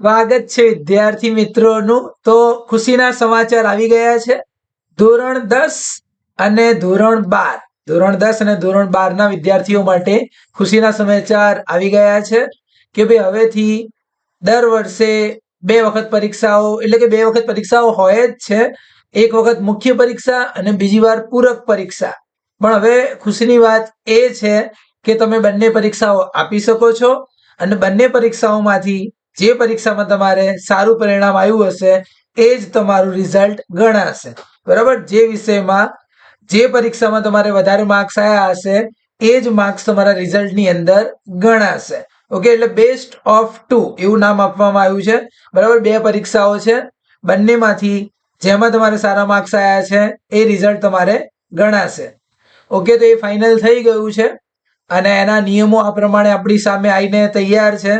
સ્વાગત છે વિદ્યાર્થી મિત્રોનું. તો ખુશીના સમાચાર આવી ગયા છે. ધોરણ દસ અને ધોરણ બાર. ધોરણ દસ અને ધોરણ બાર ના વિદ્યાર્થીઓ માટે ખુશીના સમાચાર આવી ગયા છે કે ભાઈ હવેથી દર વર્ષે બે વખત પરીક્ષાઓ, એટલે કે બે વખત પરીક્ષાઓ હોય જ છે. એક વખત મુખ્ય પરીક્ષા અને બીજી વાર પૂરક પરીક્ષા. પણ હવે ખુશીની વાત એ છે કે તમે બંને પરીક્ષાઓ આપી શકો છો અને બંને પરીક્ષાઓમાંથી જે પરીક્ષામાં તમારે સારું પરિણામ આવ્યું હશે, એ જ તમારું રિઝલ્ટ ગણાશે. બરાબર? જે વિષયમાં, જે પરીક્ષામાં તમારે વધારે માર્ક્સ આવ્યા હશે, એ જ માર્ક્સ તમારા રિઝલ્ટની અંદર ગણાશે. ઓકે એટલે બેસ્ટ ઓફ ટુ એવું નામ આપવામાં આવ્યું છે. બરાબર? બે પરીક્ષાઓ છે. બંનેમાંથી જેમાં તમારે સારા માર્ક્સ આવ્યા છે, એ રિઝલ્ટ તમારે ગણાશે. ઓકે તો એ ફાઇનલ થઈ ગયું છે. અને એના નિયમો આ પ્રમાણે આપણી સામે આવીને તૈયાર છે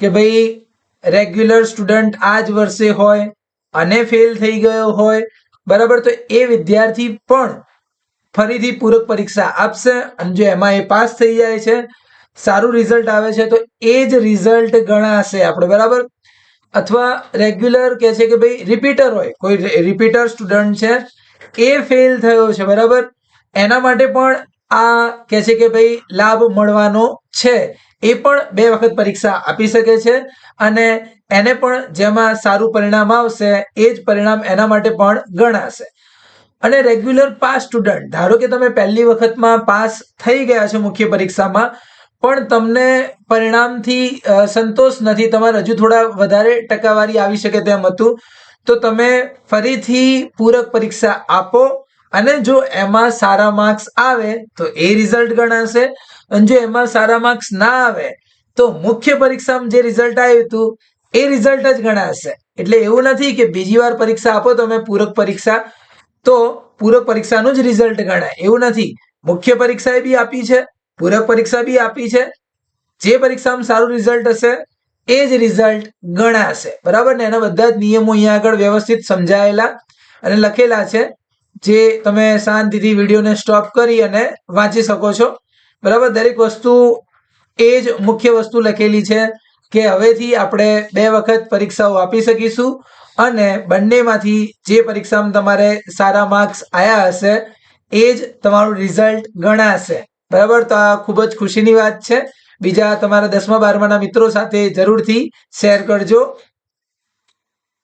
કે ભાઈ રેગ્યુલર સ્ટુડન્ટ આ જ વર્ષે હોય અને ફેલ થઈ ગયો હોય. બરાબર? તો એ વિદ્યાર્થી પણ ફરીથી પૂરક પરીક્ષા આપશે અને જો એમાં એ પાસ થઈ જાય છે, સારું રિઝલ્ટ આવે છે, તો એ જ રિઝલ્ટ ગણાશે આપણે, બરાબર? અથવા રેગ્યુલર કે છે કે ભાઈ રિપીટર હોય, કોઈ રિપીટર સ્ટુડન્ટ છે, એ ફેલ થયો છે, બરાબર? એના માટે પણ આ કે છે કે ભાઈ લાભ મળવાનો છે. એ પણ બે વખત પરીક્ષા આપી શકે છે અને એને પણ જેમાં સારું પરિણામ આવશે, એ જ પરિણામ એના માટે પણ ગણાશે. અને રેગ્યુલર પાસ સ્ટુડન્ટ ધારો કે તમે પહેલી વખતમાં પાસ થઈ ગયા છો મુખ્ય પરીક્ષામાં, પણ તમને પરિણામથી સંતોષ નથી, તમારે હજુ થોડા વધારે ટકાવારી આવી શકે તેમ હતું, તો તમે ફરીથી પૂરક પરીક્ષા આપો અને જો એમાં સારા માર્ક્સ આવે, તો એ રિઝલ્ટ ગણાશે. અને જો એમાં સારા માર્ક્સ ના આવે, તો મુખ્ય પરીક્ષામાં જે રિઝલ્ટ આવ્યું હતું, એ રિઝલ્ટ જ ગણાશે. એટલે એવું નથી કે બીજી વાર પરીક્ષા આપો તમે પૂરક પરીક્ષા, તો પૂરક પરીક્ષાનું જ રિઝલ્ટ ગણાય. એવું નથી. મુખ્ય પરીક્ષાએ બી આપી છે, પૂરક પરીક્ષા બી આપી છે. જે પરીક્ષામાં સારું રિઝલ્ટ હશે, એ જ રિઝલ્ટ ગણાશે. બરાબર ને? એના બધા જ નિયમો અહીંયા આગળ વ્યવસ્થિત સમજાયેલા અને લખેલા છે. જે તમે શાંતિથી વિડીયોને સ્ટોપ કરી અને વાંચી શકો છો. બરાબર? દરેક વસ્તુ એ જ મુખ્ય વસ્તુ લખેલી છે કે હવેથી આપણે બે વખત પરીક્ષાઓ આપી શકીશું અને બંનેમાંથી જે પરીક્ષામાં તમારે સારા માર્ક્સ આવ્યા હશે, એ જ તમારું રિઝલ્ટ ગણાશે. બરાબર? તો આ ખૂબ જ ખુશીની વાત છે. બીજા તમારા દસમા બારમાના મિત્રો સાથે જરૂરથી શેર કરજો.